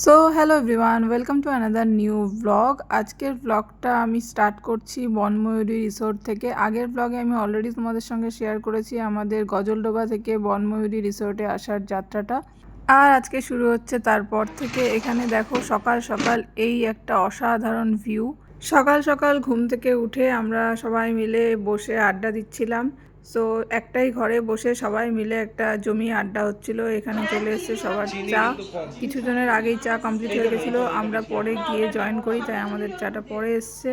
So hello everyone welcome to another new blog আজকের ব্লগটা আমি স্টার্ট করছি বনময়ূরী রিসোর্ট থেকে। আগের ব্লগে আমি অলরেডি তোমাদের সঙ্গে শেয়ার করেছি আমাদের গজলডোবা থেকে বনময়ূরী রিসোর্টে আসার যাত্রাটা। আর আজকে শুরু হচ্ছে তারপর থেকে। এখানে দেখো সকাল সকাল এই একটা অসাধারণ ভিউ সকাল সকাল ঘুম থেকে উঠে আমরা সবাই মিলে বসে আড্ডা দিচ্ছিলাম। সো একটাই ঘরে বসে সবাই মিলে একটা জমি আড্ডা হচ্ছিল। এখানে চলে এসেছে সবার চা। কিছু জনের আগেই চা কমপ্লিট হয়ে গেছিল। আমরা পরে গিয়ে জয়েন করি তাই আমাদের চাটা পরে এসছে।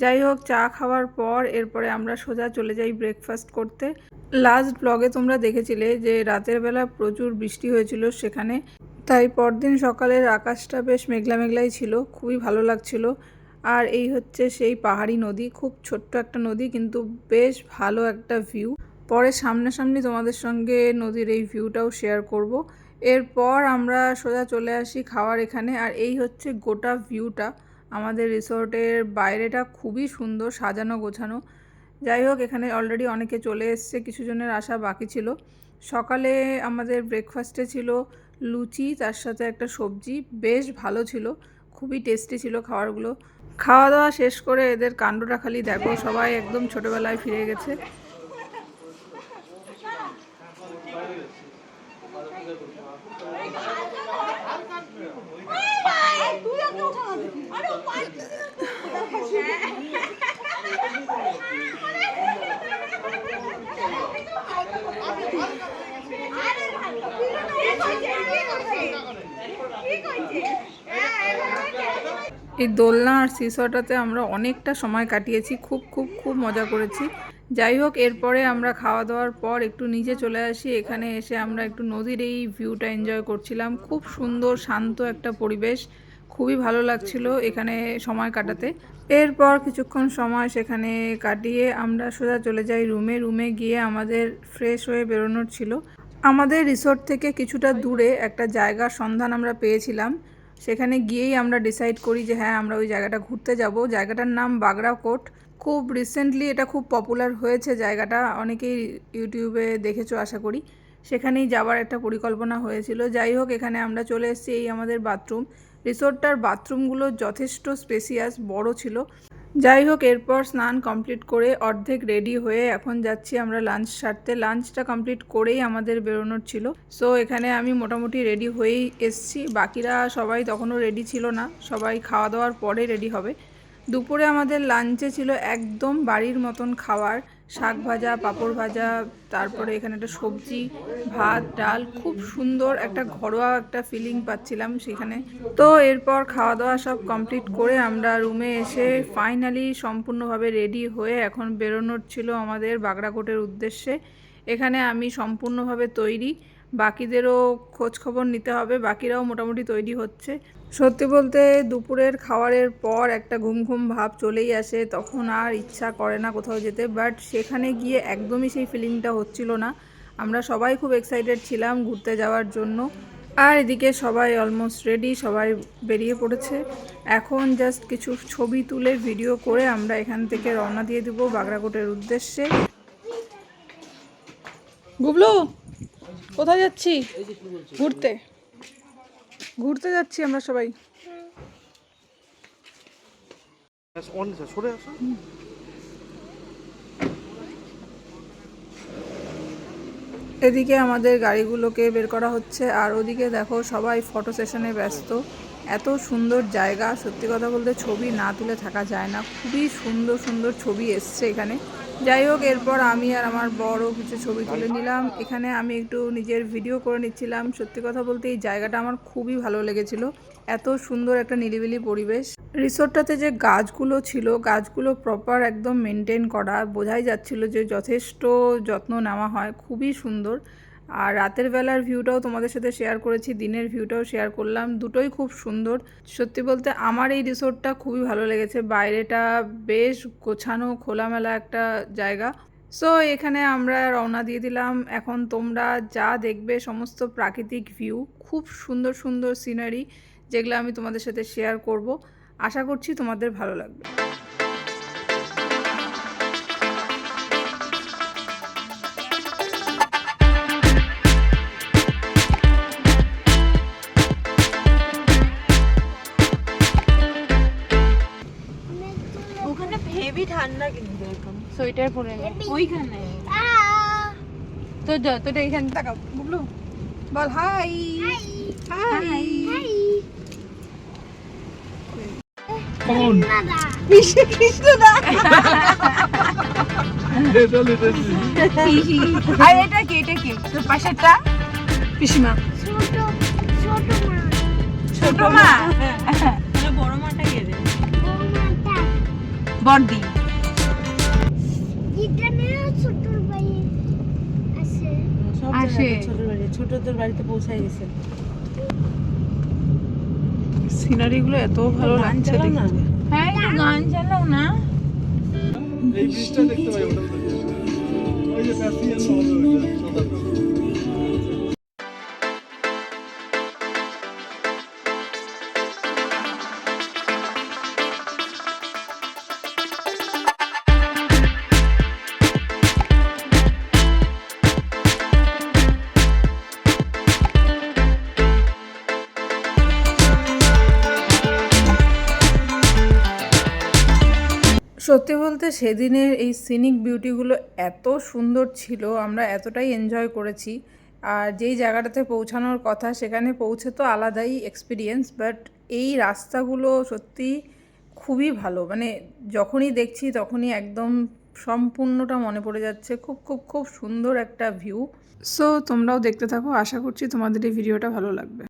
যাই হোক চা খাওয়ার পর এরপরে আমরা সোজা চলে যাই ব্রেকফাস্ট করতে। লাস্ট ব্লগে তোমরা দেখেছিলে যে রাতের বেলা প্রচুর বৃষ্টি হয়েছিল সেখানে। তাই পরদিন সকালের আকাশটা বেশ মেঘলা মেঘলাই ছিল। খুবই ভালো লাগছিল। আর এই হচ্ছে সেই পাহাড়ি নদী, খুব ছোট্ট একটা নদী কিন্তু বেশ ভালো একটা ভিউ পরে সামনাসামনি তোমাদের সঙ্গে নদীর এই ভিউটাও শেয়ার করব। এরপর আমরা সোজা চলে আসি খাওয়ার এখানে আর এই হচ্ছে গোটা ভিউটা আমাদের রিসোর্টের বাইরেটা খুবই সুন্দর, সাজানো গোছানো। যাই হোক, এখানে অলরেডি অনেকে চলে এসছে, কিছু জনের আসা বাকি ছিল। সকালে আমাদের ব্রেকফাস্টে ছিল লুচি, তার সাথে একটা সবজি, বেশ ভালো ছিল। খুবই টেস্টি ছিল খাবারগুলো। খাওয়া দাওয়া শেষ করে এদের কাণ্ডটা খালি দেখো, সবাই একদম ছোটবেলায় ফিরে গেছে। এই দোলনা আর সিসটাতে আমরা অনেকটা সময় কাটিয়েছি, খুব খুব খুব মজা করেছি। যাই হোক, এরপরে আমরা খাওয়া দাওয়ার পর একটু নিচে চলে আসি। এখানে এসে আমরা একটু নদীর এই ভিউটা এনজয় করছিলাম। খুব সুন্দর, শান্ত একটা পরিবেশ, খুবই ভালো লাগছিল এখানে সময় কাটাতে। এরপর কিছুক্ষণ সময় সেখানে কাটিয়ে আমরা সোজা চলে যাই রুমে রুমে গিয়ে আমাদের ফ্রেশ হয়ে বেরোনোর ছিল। আমাদের রিসোর্ট থেকে কিছুটা দূরে একটা জায়গার সন্ধান আমরা পেয়েছিলাম। সেখানে গিয়েই আমরা ডিসাইড করি যে হ্যাঁ আমরা ওই জায়গাটা ঘুরতে যাব। জায়গাটার নাম বাগড়াকোট খুব রিসেন্টলি এটা খুব পপুলার হয়েছে জায়গাটা। অনেকেই ইউটিউবে দেখেছ আশা করি। সেখানেই যাওয়ার একটা পরিকল্পনা হয়েছিল। যাই হোক, এখানে আমরা চলে এসেছি এই আমাদের বাথরুম রিসোর্টটার বাথরুমগুলো যথেষ্ট স্পেসিয়াস বড় ছিল। যাই হোক, এরপর স্নান কমপ্লিট করে অর্ধেক রেডি হয়ে এখন যাচ্ছি আমরা লাঞ্চ সারতে। লাঞ্চটা কমপ্লিট করেই আমাদের বেরোনোর ছিল। সো এখানে আমি মোটামুটি রেডি হয়েই এসছি। বাকিরা সবাই তখনও রেডি ছিল না। সবাই খাওয়া দাওয়ার পরে রেডি হবে। দুপুরে আমাদের লাঞ্চে ছিল একদম বাড়ির মতন খাবার শাক ভাজা, পাঁপড় ভাজা, তারপরে এখানে একটা সবজি, ভাত, ডাল, খুব সুন্দর একটা ঘরোয়া একটা ফিলিং পাচ্ছিলাম সেখানে। তো এরপর খাওয়া দাওয়া সব কমপ্লিট করে আমরা রুমে এসে ফাইনালি সম্পূর্ণভাবে রেডি হয়ে এখন বেরোনোর ছিল আমাদের বাগড়াকোটের উদ্দেশ্যে। এখানে আমি সম্পূর্ণভাবে তৈরি। বাকিদেরও খোঁজ খবর নিতে হবে। বাকিরাও মোটামুটি তৈরি হচ্ছে। সত্যি বলতে দুপুরের খাওয়ারের পর একটা ঘুম ঘুম ভাব চলেই আসে, তখন আর ইচ্ছা করে না কোথাও যেতে। বাট সেখানে গিয়ে একদমই সেই ফিলিংটা হচ্ছিল না। আমরা সবাই খুব এক্সাইটেড ছিলাম ঘুরতে যাওয়ার জন্য। আর এদিকে সবাই অলমোস্ট রেডি সবাই বেরিয়ে পড়েছে। এখন জাস্ট কিছু ছবি তুলে ভিডিও করে আমরা এখান থেকে রওনা দিয়ে দেবো বাগড়াকোটের উদ্দেশ্যে। গুবলু, কোথায় যাচ্ছি ঘুরতে। ঘুরতে যাচ্ছি আমরা সবাই। সরে আসো এদিকে আমাদের গাড়িগুলোকে বের করা হচ্ছে আর ওদিকে দেখো সবাই ফটো সেশনে ব্যস্ত। এত সুন্দর জায়গা সত্যি কথা বলতে ছবি না তুলে থাকা যায় না। খুবই সুন্দর সুন্দর ছবি এসছে এখানে। যাই হোক, এরপর আমি আর আমার বড় কিছু ছবি তুলে নিলাম। এখানে আমি একটু নিজের ভিডিও করে নিচ্ছিলাম। সত্যি কথা বলতে এই জায়গাটা আমার খুবই ভালো লেগেছিল। এত সুন্দর একটা নিরিবিলি পরিবেশ। রিসোর্টটাতে যে গাছগুলো ছিল, গাছগুলো প্রপার একদম মেনটেন করা। বোঝাই যাচ্ছিল যে যথেষ্ট যত্ন নেওয়া হয়। খুবই সুন্দর। আর রাতের বেলার ভিউটাও তোমাদের সাথে শেয়ার করেছি, দিনের ভিউটাও শেয়ার করলাম। দুটোই খুব সুন্দর। সত্যি বলতে আমার এই রিসোর্টটা খুবই ভালো লেগেছে। বাইরেটা বেশ গোছানো, খোলামেলা একটা জায়গা। সো এখানে আমরা রওনা দিয়ে দিলাম। এখন তোমরা যা দেখবে, সমস্ত প্রাকৃতিক ভিউ খুব সুন্দর সুন্দর সিনারি যেগুলো আমি তোমাদের সাথে শেয়ার করব। আশা করছি তোমাদের ভালো লাগবে। হেভি ঠান্ডা কিন্তু এখন। সোয়েটার পরে নে। ওইখানে। তো যতটা এখানে তাকাও। বুবলু বল হাই। হাই। কোন কৃষ্ণ কৃষ্ণ দা এটা লিটার আর এটা কে এটা কে? তোর পাশেরটা? পিসিমা ছোট মা। আসে। ছোট ছোটদের বাড়িতে পৌঁছায় গেছে। সিনারিগুলো এত ভালো লাগছে না? হ্যাঁ গান চালাও না। এই ব্রিজটা দেখতে পাই ওটা ওই যে প্যাসিয়ান হবে ওইটা সত্যি বলতে সেদিনের এই সিনিক বিউটিগুলো এত সুন্দর ছিল, আমরা এতটাই এনজয় করেছি। আর যেই জায়গাটাতে পৌঁছানোর কথা, সেখানে পৌঁছে তো আলাদাই এক্সপিরিয়েন্স বাট এই রাস্তাগুলো সত্যি খুবই ভালো। মানে যখনই দেখছি, তখনই একদম সম্পূর্ণটা মনে পড়ে যাচ্ছে। খুব খুব খুব সুন্দর একটা ভিউ সো তোমরাও দেখতে থাকো। আশা করছি তোমাদের এই ভিডিওটা ভালো লাগবে।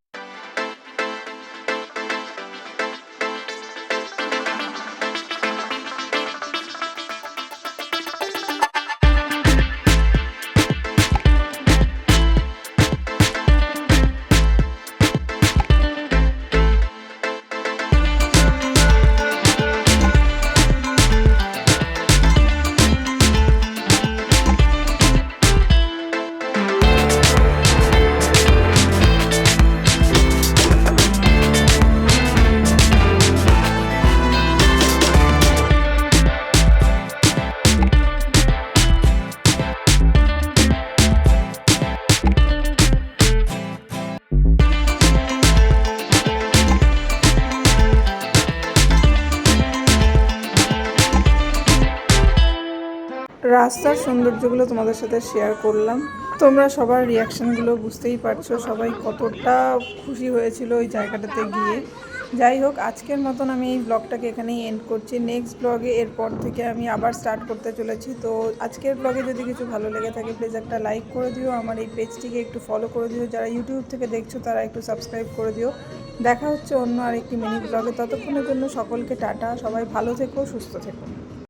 রাস্তার সৌন্দর্যগুলো তোমাদের সাথে শেয়ার করলাম। তোমরা সবার রিয়াকশানগুলো বুঝতেই পারছ, সবাই কতটা খুশি হয়েছিল ওই জায়গাটাতে গিয়ে। যাই হোক, আজকের মতন আমি এই ব্লগটাকে এখানেই এন্ড করছি। নেক্সট ব্লগে এরপর থেকে আমি আবার স্টার্ট করতে চলেছি। তো আজকের ব্লগে যদি কিছু ভালো লেগে থাকে প্লিজ একটা লাইক করে দিও। আমার এই পেজটিকে একটু ফলো করে দিও। যারা ইউটিউব থেকে দেখছ, তারা একটু সাবস্ক্রাইব করে দিও। দেখা হচ্ছে অন্য আরেকটি মিনি ব্লগে ততক্ষণের জন্য সকলকে টাটা। সবাই ভালো থেকো, সুস্থ থেকো।